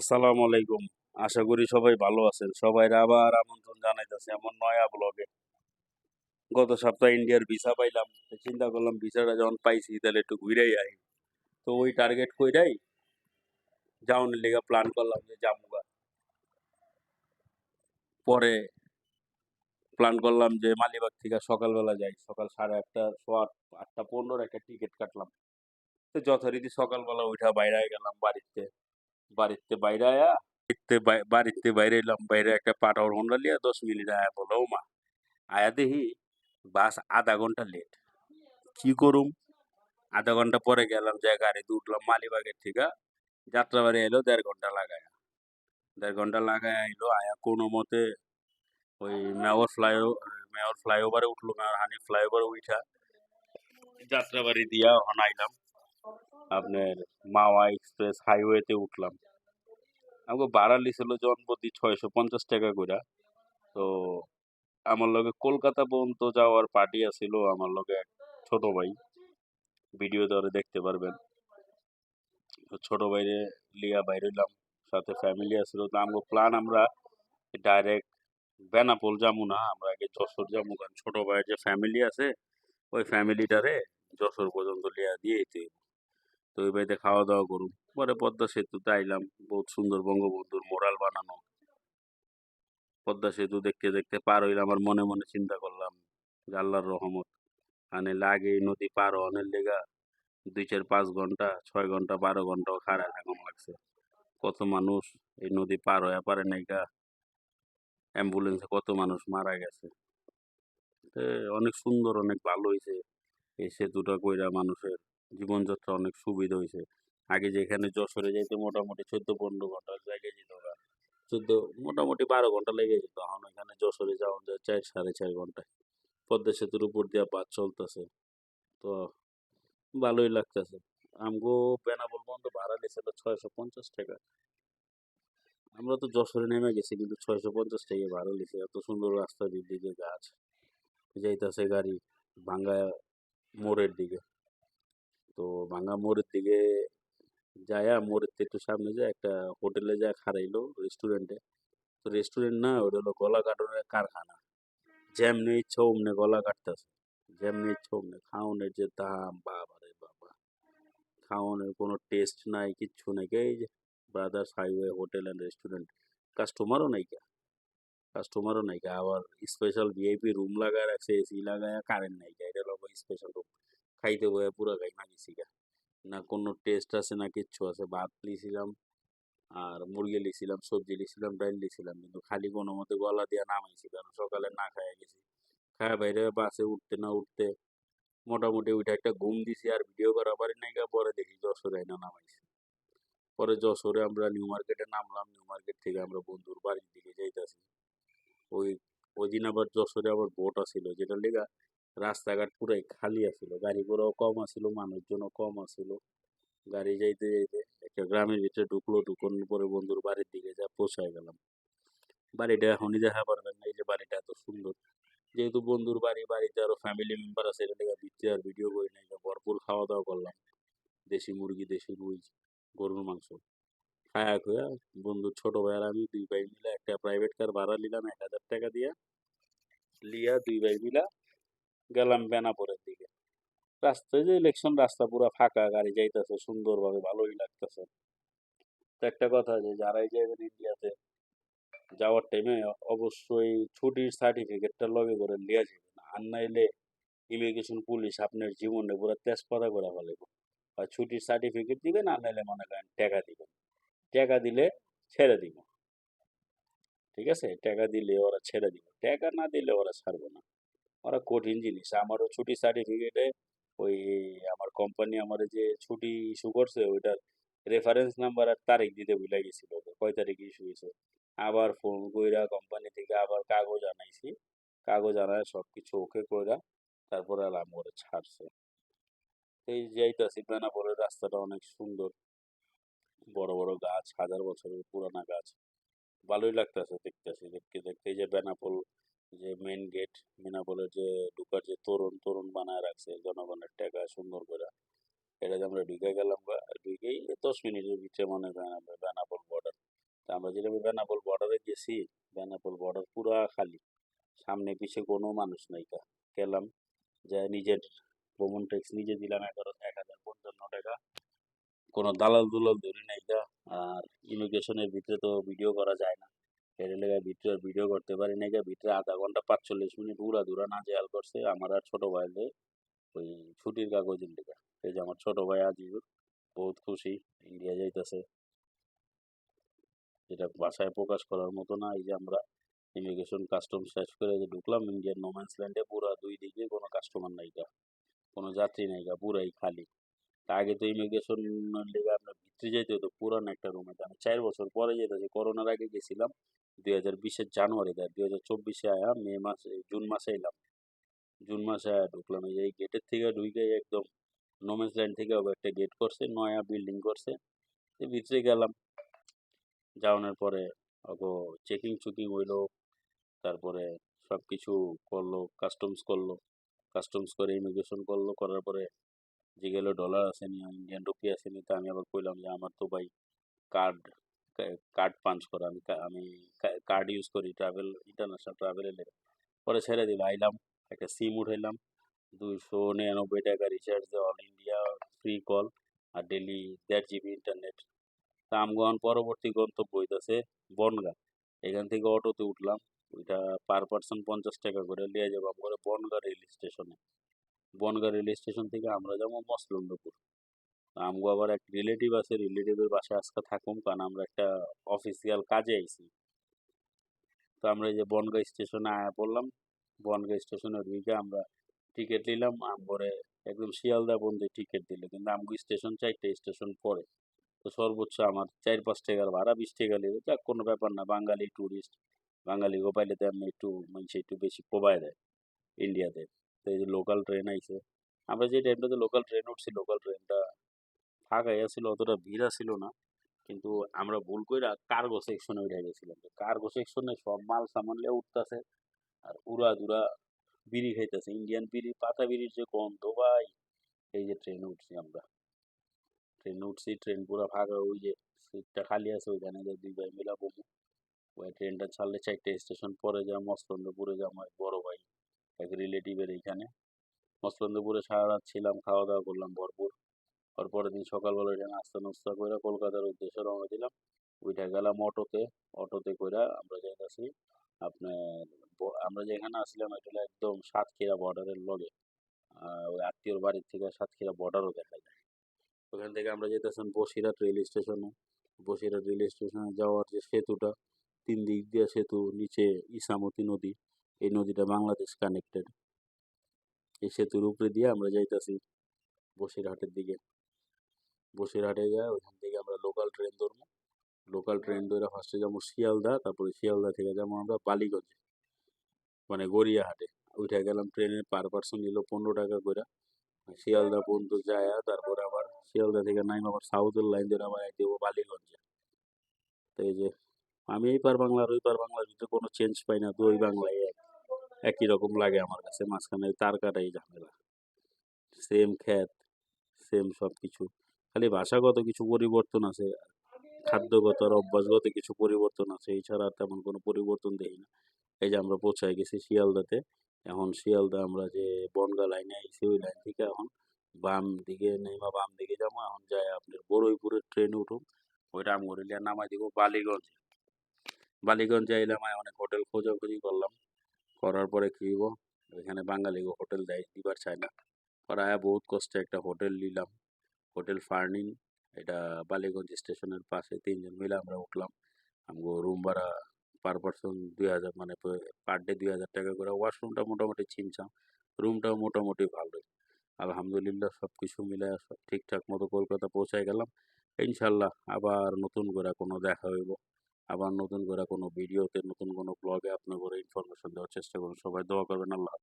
আসসালামু আলাইকুম। আশা করি সবাই ভালো আছেন। সবাই আবার আমন্ত্রণ জানাইতেছে আমার নয়া ব্লগে। গত সপ্তাহে ইন্ডিয়ার ভিসা পাইলাম চিন্তা করলাম ভিসাটা যখন পাইছি তাহলে একটু ঘুরেই আই তো ওই টার্গেট কইরাই যাওয়ার লেগে প্ল্যান করলাম যে জামুগা পরে প্ল্যান করলাম যে মালিবাগ থেকে সকালবেলা যাই। সকাল সাড়ে আটটা, সোয়া আটটা পনেরোর একটা টিকিট কাটলাম। তো যথারীতি সকালবেলা উঠা বাইরে গেলাম বাড়িতে। বাড়িতে বাইরে আয়া? বাড়িতে বাড়িতে বাইরে এলাম, বাইরে একটা পাটাওয়ার হোন্ডা লিয়া দশ মিনিট আয়া বলো, "ও মা, আয়া দেখি বাস আধা ঘণ্টা লেট কি করুম? আধা ঘণ্টা পরে গেলাম যে গাড়িতে উঠলাম মালিবাগের থেকে, যাত্রাবাড়ি এলো দেড় ঘণ্টা লাগায়। দেড় ঘণ্টা লাগায় আইলো আয়া কোনো মতে ওই মেয়র ফ্লাইও মেয়র ফ্লাইওভারে উঠল মেয়র হানি ফ্লাইওভারে উঠা, যাত্রাবাড়ি দিয়া হন আইলাম। আপনার মাওয়া এক্সপ্রেস হাইওয়েতে উঠলাম। আমাকে ভাড়া লিছিল জনপ্রতি ছয়শো পঞ্চাশ টাকা করে তো আমার লগে কলকাতা পর্যন্ত যাওয়ার পার্টি আছিল আমার লগে এক ছোট ভাই। ভিডিও ধরে দেখতে পারবেন। ছোট ভাইরে লিয়া বাইরেলাম সাথে ফ্যামিলি আছিল। তো আমগো প্ল্যান আমরা ডাইরেক্ট বেনাপোল যাব না, আমরা আগে যশোর যাব কারণ ছোট ভাইয়ের যে ফ্যামিলি আছে, ওই ফ্যামিলিটারে যশোর পর্যন্ত লিয়া দিয়ে। তো ওই বাড়িতে খাওয়া দাওয়া করুন। পরে পদ্মা সেতুতে আইলাম। বহুত সুন্দর বঙ্গবন্ধুর মোরাল বানানো। পদ্মা সেতু দেখতে দেখতে পার হইলাম। আমার মনে মনে চিন্তা করলাম আল্লাহর রহমত। মানে লাগে নদী পার হওয়ার লেগা দুই চার পাঁচ ঘণ্টা, ছয় ঘণ্টা, বারো ঘন্টাও খাড়া থাকুন লাগছে। কত মানুষ এই নদী পার হয়ে পারে নাই গা। অ্যাম্বুলেন্সে কত মানুষ মারা গেছে। অনেক সুন্দর, অনেক ভালো হয়েছে এই সেতুটা কইরা মানুষের জীবনযাত্রা অনেক সুবিধা হয়েছে। আগে যেখানে যশোরে যাইতে মোটামুটি চোদ্দ পনেরো ঘণ্টা জায়গায় যেত ওরা চোদ্দ, মোটামুটি বারো ঘণ্টা লেগে যেত। এখন এখানে যশোরে যাওয়া যায় চার, সাড়ে চার ঘন্টায়। পদ্মা সেতুর উপর দিয়ে বাস চলতেছে। তো ভালোই লাগতেছে। আমগো বেনাপোল পর্যন্ত ভাড়া নিয়েছিল ছয়শো পঞ্চাশ টাকা। আমরা তো যশোরে নেমে গেছি কিন্তু ছয়শো পঞ্চাশ টাকা ভাড়া নিয়েছে এত সুন্দর রাস্তা দিক দিকে গাছ, যাইতাছে গাড়ি ভাঙ্গা মোড়ের দিকে। তো ভাঙ্গা মোড়ের দিকে যায়া মোড়ের থেকে একটু সামনে যায় একটা হোটেলে যায় খারাইলো রেস্টুরেন্টে তো রেস্টুরেন্ট না, ওটা হলো গলা কাটানোর কারখানা। যেমনি ইচ্ছা অমনি গলা কাটতেছে। যেমনি ইচ্ছা অমনি। খাওয়ানোর যে দাম, বাবা রে বাবা। খাওয়ানোর কোনো টেস্ট নাই, কিচ্ছু নাই। এই যে brothers highway hotel and restaurant কাস্টমারও নাই কা? কাস্টমারও নাই কা? আবার স্পেশাল ভিআইপি রুম লাগায় রাখছে এসি লাগায় কারেন্ট নাই কা? এটা লোক স্পেশাল রুম খাইতে বয়ে পুরো গাই না গেছি গা না কোনো টেস্ট আছে না কিচ্ছু আছে। ভাত লিছিলাম, আর মুরগি লিছিলাম, সবজি লিছিলাম ডাল লিছিলাম, কিন্তু খালি কোনো মতে গলা দিয়া নামাইছি, কারণ সকালে না খাইয়া গেছি। খায়া বাইরে বাসে উঠতে না উঠতে মোটামুটি ওইটা একটা ঘুম দিছি, আর ভিডিও করা পারি নাই পরে দেখি যশোরে না নামাইছি। পরে যশোরে আমরা নিউ মার্কেটে নামলাম, নিউ মার্কেট থেকে আমরা বন্ধুর বাড়ির দিকে যাইতেছি। ওই ওই দিন আবার যশোরে আবার ভোট আছিল যেটা লেগা রাস্তাঘাট পুরাই খালি আছিল। গাড়ি ঘোড়াও কম আছিল, মানুষজনও কম আছিল। গাড়ি যাইতে যাইতে একটা গ্রামের ভিতরে ঢুকলো ঢুকানোর পরে বন্ধুর বাড়ির দিকে যা পৌঁছায় গেলাম। বাড়িটা এখনই দেখা পারবেন না, এই যে বাড়িটা এত সুন্দর। যেহেতু বন্ধুর বাড়ি, বাড়িতে আরও ফ্যামিলি মেম্বার আছে এটা ভিতরে আর ভিডিও করি নাই ভরপুর খাওয়া দাওয়া করলাম। দেশি মুরগি, দেশি রুই, গরুর মাংস। খায়া খুয়া বন্ধুর ছোট ভাই আর আমি দুই ভাই মিলে একটা প্রাইভেট কার ভাড়া নিলাম এক হাজার টাকা দিয়া। লিয়া দুই ভাই মিলা গেলাম বেনাপোরের দিকে। রাস্তায় যে ইলেকশন রাস্তা পুরো ফাঁকা, গাড়ি যাইতেছে, সুন্দরভাবে ভালোই লাগতেছে। তো একটা কথা যে যারাই যাবেন ইন্ডিয়াতে যাওয়ার টাইমে অবশ্যই ছুটির সার্টিফিকেটটা লগে করে লিয়া যাবেন আর নাইলে ইমিগ্রেশন পুলিশ আপনার জীবনে পুরো তেজপাতা করে ফেলবে আর ছুটির সার্টিফিকেট দিবেন, আর নাইলে মনে করেন টাকা দিবেন। টাকা দিলে ছেড়ে দিব। ঠিক আছে? টাকা দিলে ওরা ছেড়ে দিব। টাকা না দিলে ওরা ছাড়বে না। ওরা কঠিন জিনিস। আমারও ছুটি সার্টিফিকেটে ওই আমার কোম্পানি আমার যে ছুটি ইস্যু করছে, ওইটার রেফারেন্স নাম্বার আর তারিখ দিতে ভুলে গেছিল। কয় তারিখ ইস্যু হয়েছে? আবার ফোন কইরা কোম্পানি থেকে আবার কাগজ আনাইছি। কাগজ আনায় সব কিছু ওকে কইরা তারপরে আলাম করে ছাড়ছে। এই যাইতাছি, বেনাপোলের রাস্তাটা অনেক সুন্দর। বড় বড় গাছ, হাজার বছরের পুরানা গাছ। ভালোই লাগতেছে দেখতেছি, দেখতে দেখতে। এই যে বেনাপোল যে মেইন গেট বেনাপোলের যে ঢুকার যে তরুণ তরুণ বানায় রাখছে, জনগণের টাকা সুন্দর করে। এটা যে আমরা ঢুকে গেলাম বা ঢুকেই দশ মিনিটের ভিতরে মনে করেন আমরা বেনাপোল বর্ডার যেরকম বেনাপোল বর্ডারে গেছি, বেনাপোল বর্ডার পুরা খালি। সামনে পিছে কোনো মানুষ নাই কা। গেলাম যা নিজের ভ্রমণ ট্যাক্স নিজে দিলাম এগারো, এক হাজার পঞ্চান্ন টাকা। কোনো দালাল দুলাল ধরি নাই কা। আর ইমিগ্রেশনের ভিতরে তো ভিডিও করা যায় না। লেগে ভিতরে ভিডিও করতে পারি নাই ভিতরে আধা ঘণ্টা পাঁচচল্লিশ মিনিট উড়া না জেয়াল করছে আমার আর ছোট ওই ছুটির কাগজের লেগে এই যে আমার ছোট ভাই বহুত খুশি ইন্ডিয়া যাইতেছে। যেটা ভাষায় প্রকাশ করার মতো না, এই যে আমরা ইমিগ্রেশন কাস্টম শেষ করে যে ঢুকলাম ইন্ডিয়ান নোম্যান্স ল্যান্ডে পুরা দুই দিকে কোনো কাস্টমার নাইকা কোনো যাত্রী নাইকা পুরাই খালি। আগে তো ইমিগ্রেশন লেগে আপনার ভিতরে যেতে হতো, পুরান একটা রুমে আমি চার বছর পরে যেতেছি করোনার আগে গেছিলাম, দুই হাজার বিশের জানুয়ারিতে দুই হাজার চব্বিশে আয়া মে মাসে জুন মাসে এলাম। জুন মাসে আয়া ঢুকলাম, এই গেটের থেকে ঢুকে একদম নোম্যান্স ল্যান্ড থেকে একটা গেট করছে, নয়া বিল্ডিং করছে। ভিতরে গেলাম। যাওয়ানোর পরে ওগো চেকিং চুকিং হইল, তারপরে সব কিছু করল কাস্টমস করল কাস্টমস করে ইমিগ্রেশন করল, করার পরে গেল ডলার আসেনি ইন্ডিয়ান রুপি আসেনি, তা আমি আবার কইলাম যে আমার তো ভাই কার্ড কার্ড পাঞ্চ করা, আমি আমি কার্ড ইউজ করি ট্রাভেল ইন্টারন্যাশনাল ট্রাভেলের লেগে। পরে ছেড়ে দিল, আইলাম, একটা সিম উঠাইলাম, দুইশো নিরানব্বই টাকা রিচার্জ দিয়ে অল ইন্ডিয়া ফ্রি কল আর ডেলি দেড় জিবি ইন্টারনেট তা আমগন পরবর্তী গন্তব্য হইতাছে বনগা। এখান থেকে অটোতে উঠলাম, ওইটা পার পার্সন পঞ্চাশ টাকা করে, লিয়ে যাব আমরা বনগা রেল স্টেশনে বনগা রেল স্টেশন থেকে আমরা যাব মসলন্দপুর। আমগো আবার এক রিলেটিভ আছে রিলেটিভের বাসায় আজকে থাকুম, কারণ আমরা একটা অফিসিয়াল কাজে আইছি। তো আমরা এই যে বনগা স্টেশনে আয়া পড়লাম, বনগা স্টেশনের দিকে আমরা টিকিট নিলাম, আমগরে একদম শিয়ালদা বন্ধে টিকিট দিল, কিন্তু আমগো স্টেশন চারটে স্টেশন পরে। তো সর্বোচ্চ আমার চার পাঁচ টাকার ভাড়া, বিশ টাকা নেবে যাক, কোনো ব্যাপার না, বাঙালি ট্যুরিস্ট বাঙালি গোপাইলে তো এমনি একটু মানুষ একটু বেশি কোবায় দেয় ইন্ডিয়াতে তো এই যে লোকাল ট্রেন আইছে। আমরা যে টাইমটাতে লোকাল ট্রেন উঠছি লোকাল ট্রেনটা ফাঁকা ছিল অতটা ভিড় ছিল না। কিন্তু আমরা ভুল করে কার্গো সেকশনে উঠে গেছিলাম। কার্গো সেকশনে সব মাল সামান লিয়ে উঠতেছে আর উড়া দুরা বিড়ি খাইতেছে। ইন্ডিয়ান বিড়ি, পাতা বিড়ির যে গন্ধ ভাই, এই যে ট্রেনে উঠছি আমরা। ট্রেনে উঠছি ট্রেন পুরো ফাঁকা ওই যে সিটটা খালি আছে, ওইখানে যে দুই ভাই মিলা বমু। ওই ট্রেনটা ছাড়লে চারটে স্টেশন পরে যা মস্তন্দপুরে যা আমার বড় ভাই। এক রিলেটিভের এইখানে। মস্তন্দপুরে সারা রাত ছিলাম খাওয়া দাওয়া করলাম ভরপুর। ওর পরের দিন সকালবেলা এটা নাস্তা নাস্তা করে কলকাতার উদ্দেশ্যে রওনা দিলাম। ওইটা গেলাম অটোতে। অটোতে করে আমরা যাইতাছি আপনার আমরা যেখানে আসলাম এটা একদম সাতক্ষীরা বর্ডারের লগে। ওই আত্মীয়র বাড়ির থেকে সাতক্ষীরা বর্ডারও দেখা যায় ওখান থেকে আমরা যেতেছেন বসিরহাট রেল স্টেশনে বসিরহাট রেল স্টেশনে যাওয়ার যে সেতুটা, তিন দিক দিয়ে সেতু, নিচে ইসামতি নদী। এই নদীটা বাংলাদেশ কানেক্টেড এই সেতুর উপরে দিয়ে আমরা যাইতাছি বসিরহাটের দিকে। বসিরহাটে গিয়ে ওইখান থেকে আমরা লোকাল ট্রেন ধরবো। লোকাল ট্রেন ধরে ফার্স্টে যাব শিয়ালদা, তারপরে শিয়ালদা থেকে যাব আমরা বালিগঞ্জে মানে গড়িয়াহাটে। ওইটা গেলাম ট্রেনের পার পার্সন নিল পনেরো টাকা করে শিয়ালদা পর্যন্ত যায়, তারপরে আবার শিয়ালদা থেকে নাইম আবার সাউথের লাইন ধরে আবার দেবো বালিগঞ্জে। তো এই যে, আমি এই পার বাংলার, ওই পার বাংলার ভিতরে কোনো চেঞ্জ পাই না, দুই বাংলায় এক একই রকম লাগে আমার কাছে, মাঝখানে তার কাটাই ঝামেলা। সেম খ্যাত সেম সব কিছু খালি ভাষাগত কিছু পরিবর্তন আছে, খাদ্যগত আর অভ্যাসগত কিছু পরিবর্তন আছে এছাড়া আর তেমন কোনো পরিবর্তন দেখি না। এই যে আমরা পৌঁছায় গেছি শিয়ালদাতে, এখন শিয়ালদা আমরা যে বনগা লাইনে আইছি, ওই লাইন থেকে এখন বাম দিকে নেমা বাম দিকে যাব, এখন যাই আপনার বড়ইপুরের ট্রেন উঠুন ওইটা আমগরিলিয়া নামাই দিব বালিগঞ্জ। বালিগঞ্জে আইলাম অনেক হোটেল খোঁজাখুঁজি করলাম। করার পরে কি এখানে বাঙালি হোটেল দেয়, দিবার চায় না। পরে আয়া বহুত কষ্টে একটা হোটেল নিলাম, হোটেল ফার্নিং, এটা বালিগঞ্জ স্টেশনের পাশে তিনজন মিলে আমরা উঠলাম। আমগো রুম ভাড়া পার পার্সন দুই হাজার মানে পার ডে দুই হাজার টাকা করে। ওয়াশরুমটা মোটামুটি ছিমছাম, রুমটাও মোটামুটি ভালোই আলহামদুলিল্লাহ সব কিছু মিলে সব ঠিকঠাক মতো কলকাতা পৌঁছায় গেলাম। ইনশাল্লাহ আবার নতুন করে কোনো দেখা হইব। আবার নতুন করে কোনো ভিডিওতে, নতুন কোনো ব্লগে আপনার করে ইনফরমেশন দেওয়ার চেষ্টা করুন সবাই দোয়া করবেন, আল্লাহ।